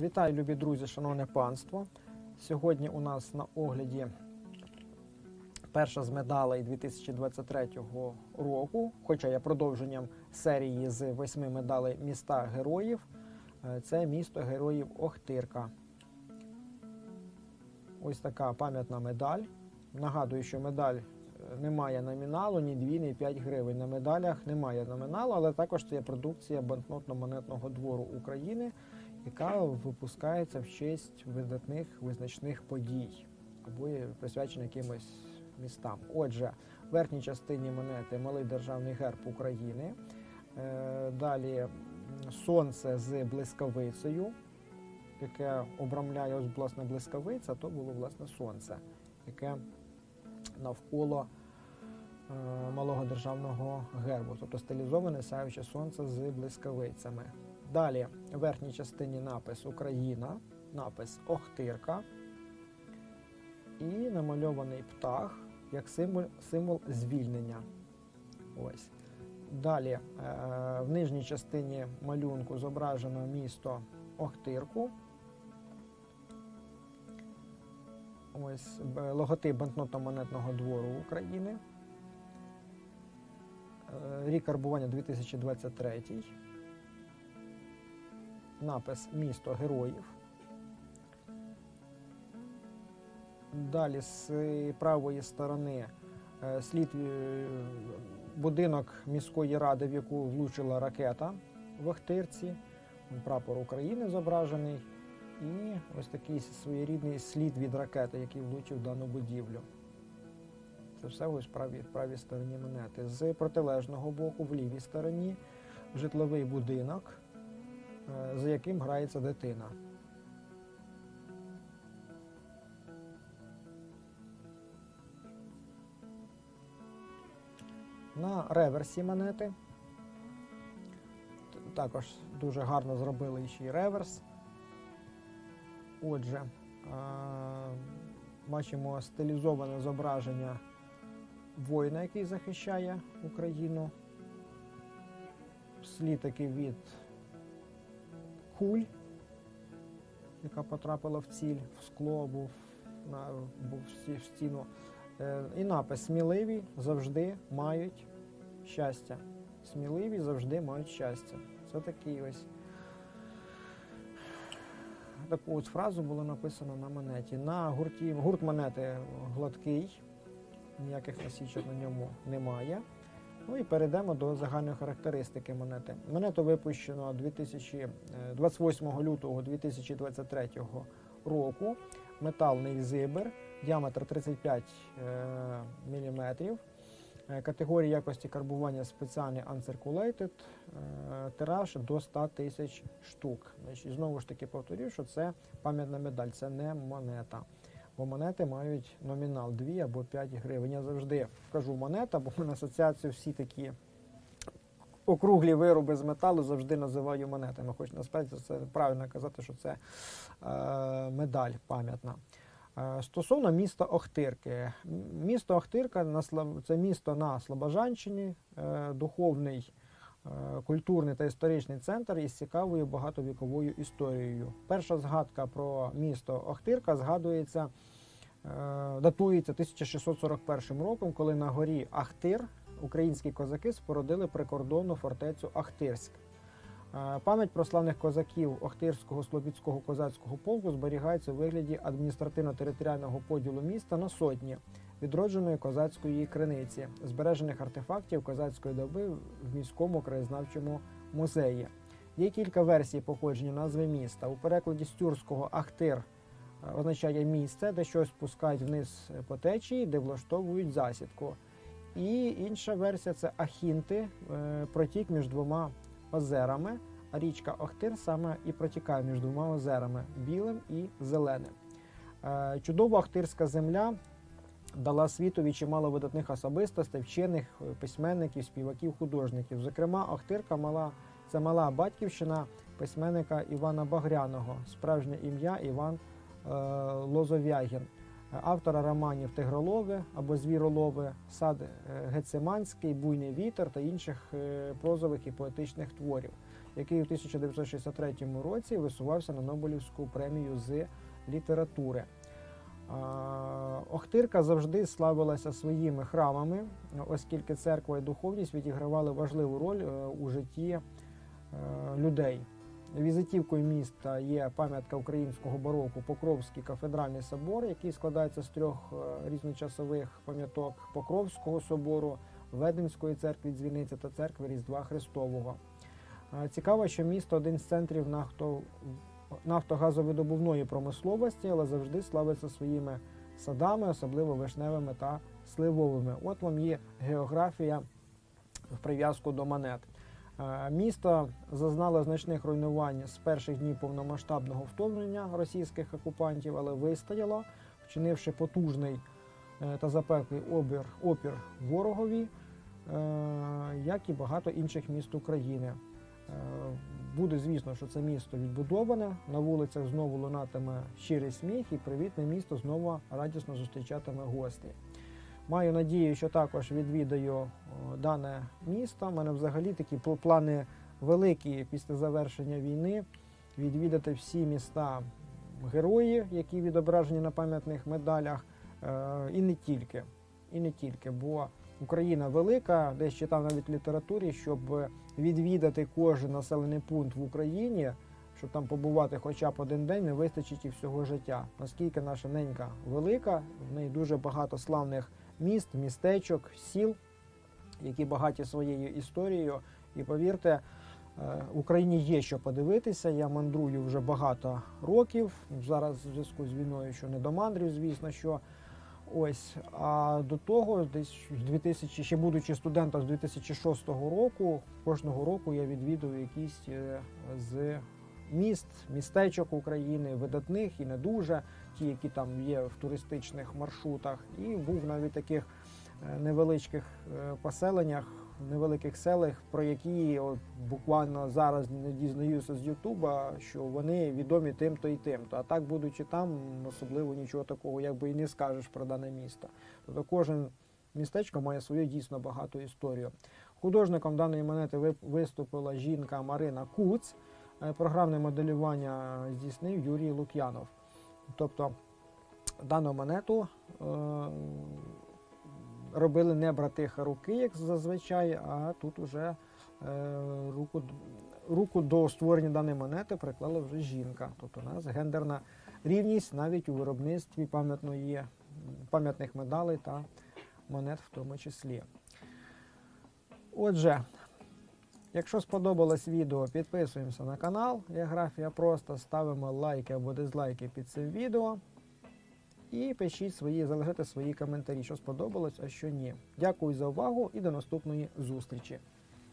Вітаю, любі друзі, шановне панство. Сьогодні у нас на огляді перша з медалей 2023 року, хоча є продовженням серії з восьми медалей міста героїв. Е, Це місто героїв Охтирка. Ось така пам'ятна медаль. Нагадую, що медаль е, не має номіналу, ні 2, ні 5 гривень. На медалях немає номіналу, але також це є продукція банкнотно-монетного двору України, яка випускається в честь видатних визначних подій або присвячена якимось містам. Отже, в верхній частині монети малий державний герб України. Е, Далі сонце з блискавицею, яке обрамляє ось власне блискавиця, то було власне сонце, яке навколо е, малого державного гербу, тобто стилізоване сяюче сонце з блискавицями. Далі в верхній частині напис Україна, напис Охтирка і намальований птах як символ, символ звільнення. Ось. Далі е, в нижній частині малюнку зображено місто Охтирку. Ось логотип банкнотно-монетного двору України. Е, Рік карбування 2023. Напис Місто героїв. Далі з правої сторони е, слід е, будинок міської ради, в яку влучила ракета в Охтирці. Прапор України зображений. І ось такий своєрідний слід від ракети, який влучив дану будівлю. Це все ось в правій, правій стороні монети. З протилежного боку, в лівій стороні, житловий будинок, за яким грається дитина. На реверсі монети. Також дуже гарно зробили ще й реверс. Отже, бачимо стилізоване зображення воїна, який захищає Україну. Слід такий від куль, яка потрапила в ціль, в скло або в, на, в стіну. Е, І напис Сміливі завжди мають щастя. Сміливі завжди мають щастя. Це такий ось таку от фразу було написано на монеті. На гурті гурт монети гладкий, ніяких насічок на ньому немає. Ну і перейдемо до загальної характеристики монети. Монету випущено 2000, е, 28 лютого 2023 року. Металний зибер, діаметр 35 мм. Категорія якості карбування спеціальний uncirculated, е, тираж до 100 тисяч штук. Значить, знову ж таки повторюю, що це пам'ятна медаль, це не монета. Бо монети мають номінал 2 або 5 гривень. Я завжди кажу монета, бо мене асоціацію всі такі округлі вироби з металу завжди називаю монетами. Хоч насправді це правильно казати, що це е, медаль пам'ятна. Е, Стосовно міста Охтирки. Місто Охтирка на це місто на Слобожанщині, е, духовний, культурний та історичний центр із цікавою багатовіковою історією. Перша згадка про місто Охтирка згадується, е, датується 1641 роком, коли на горі Ахтир українські козаки спорудили прикордонну фортецю Ахтирськ. Е, Пам'ять про славних козаків Охтирського Слобідського козацького полку зберігається у вигляді адміністративно-територіального поділу міста на сотні відродженої козацької криниці, збережених артефактів козацької доби в міському краєзнавчому музеї. Є кілька версій походження назви міста. У перекладі з тюркського Ахтир означає місце, де щось пускають вниз по течії, де влаштовують засідку. І інша версія це Ахінти, е, протік між двома озерами, а річка Охтир саме і протікає між двома озерами білим і зеленим. Е, Чудова Охтирська земля дала світові чимало видатних особистостей, вчених, письменників, співаків, художників. Зокрема, Охтирка мала це мала батьківщина письменника Івана Багряного, справжнє ім'я Іван е, Лозовягін, автора романів Тигролови або Звіролови, Сад е, Гециманський, Буйний вітер та інших е, прозових і поетичних творів. який у 1963 році висувався на Нобелівську премію з літератури. Охтирка завжди славилася своїми храмами, оскільки церква і духовність відігравали важливу роль е, у житті е, людей. Візитівкою міста є пам'ятка українського бароку Покровський кафедральний собор, який складається з трьох е, різночасових пам'яток Покровського собору, Веденської церкви дзвіниці та церкви Різдва Христового. Цікаво, що місто один з центрів нафтогазовидобувної промисловості, але завжди славиться своїми садами, особливо вишневими та сливовими. От вам є географія в прив'язку до монет. Е, Місто зазнало значних руйнувань з перших днів повномасштабного вторгнення російських окупантів, але вистояло, вчинивши потужний е, та запеклий обір, опір ворогові, е, як і багато інших міст України. Е, Буде, звісно, що це місто відбудоване. На вулицях знову лунатиме щирий сміх, і привітне місто знову радісно зустрічатиме гостей. Маю надію, що також відвідаю дане місто. У мене взагалі такі пл- плани великі після завершення війни відвідати всі міста герої, які відображені на пам'ятних медалях, е, і не тільки. І не тільки, бо Україна велика, десь читав навіть в літературі, щоб відвідати кожен населений пункт в Україні, щоб там побувати хоча б один день, не вистачить і всього життя. Наскільки наша ненька велика, в неї дуже багато славних міст, містечок, сіл, які багаті своєю історією. І повірте, е, Україні є що подивитися. Я мандрую вже багато років. Зараз в зв'язку з війною, що не до мандрів, звісно, що. Ось, а до того, десь в 2000, ще будучи студентом з 2006 року, кожного року я відвідую якісь е, з міст, містечок України, видатних і не дуже, ті, які там є в туристичних маршрутах. І був навіть таких е, невеличких е, поселеннях, невеликих селах, про які от буквально зараз не дізнаюся з Ютуба, що вони відомі тим-то і тим-то. А так, будучи там, особливо нічого такого, якби і не скажеш про дане місто. Тобто кожен містечко має свою дійсно багату історію. Художником даної монети виступила жінка Марина Куц. Е, Програмне моделювання здійснив Юрій Лук'янов. Тобто дану монету е, робили не брати руки, як зазвичай, а тут уже е, руку, руку до створення даної монети приклала вже жінка. Тобто у нас гендерна рівність навіть у виробництві пам'ятної, пам'ятних медалей та монет в тому числі. Отже, якщо сподобалось відео, підписуємося на канал. Географія просто ставимо лайки або дизлайки під цим відео. І пишіть свої, залишайте свої коментарі, що сподобалось, а що ні. Дякую за увагу і до наступної зустрічі.